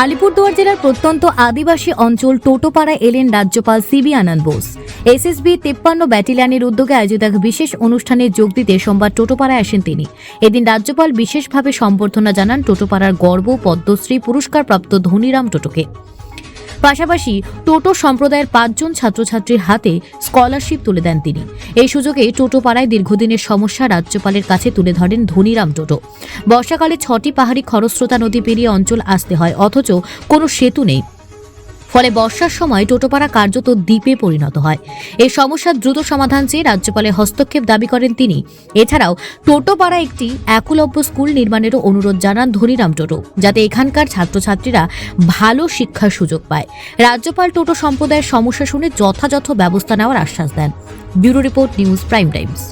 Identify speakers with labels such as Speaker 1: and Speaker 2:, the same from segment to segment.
Speaker 1: আলিপুরদুয়ার জেলার প্রত্যন্ত আদিবাসী অঞ্চল টোটোপাড়া এলেন রাজ্যপাল সিবি আনন্দ বোস। এসএসবি তেপ্পান্ন ব্যাটালিয়নের উদ্যোগে আয়োজিত এক বিশেষ অনুষ্ঠানে যোগ দিতে সোমবার টোটোপাড়ায় আসেন তিনি। এদিন রাজ্যপাল বিশেষভাবে সম্বর্ধনা জানান টোটোপাড়ার গর্ব, পদ্মশ্রী, পুরস্কারপ্রাপ্ত ধনিরাম টোটোকে। পাশাপাশি টোটো সম্প্রদায়ের পাঁচজন ছাত্রছাত্রীর হাতে স্কলারশিপ তুলে দেন তিনি। এই সুযোগে টোটো পাড়ায় দীর্ঘদিনের সমস্যা রাজ্যপালের কাছে তুলে ধরেন ধনিরাম টোটো। বর্ষাকালে ছটি পাহাড়ি খরস্রোতা নদী পেরিয়ে অঞ্চল আসতে হয়, অথচ কোনো সেতু নেই। ফলে বর্ষার সময় টোটোপাড়া কার্যত দ্বীপে পরিণত হয়। এই সমস্যার দ্রুত সমাধান চেয়ে রাজ্যপালের হস্তক্ষেপ দাবি করেন তিনি। এছাড়াও টোটোপাড়া একটি একলব্য স্কুল নির্মাণেরও অনুরোধ জানান ধনীরাম টোটো, যাতে এখানকার ছাত্রছাত্রীরা ভালো শিক্ষার সুযোগ পায়। রাজ্যপাল টোটো সম্প্রদায়ের সমস্যা শুনে যথাযথ ব্যবস্থা নেওয়ার আশ্বাস দেন। Bureau report news prime times.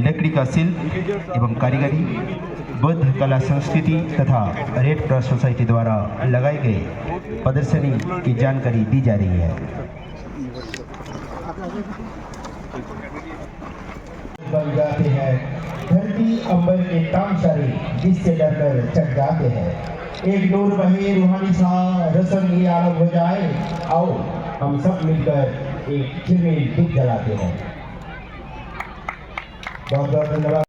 Speaker 2: लकड़ी का शिल्प एवं कारीगरी, बौद्ध कला संस्कृति तथा रेड क्रॉस सोसाइटी द्वारा लगाई गई प्रदर्शनी की जानकारी दी जा रही है।
Speaker 3: धरती अंबर के काम सारे जिससे डरकर जाते हैं। एक नूर बहे रूहानी सा, रसम ये आलम हो जाए। आओ, हम सब मिलकर एक खिलमिल दीप जलाते हैं। बहुत बहुत धन्यवाद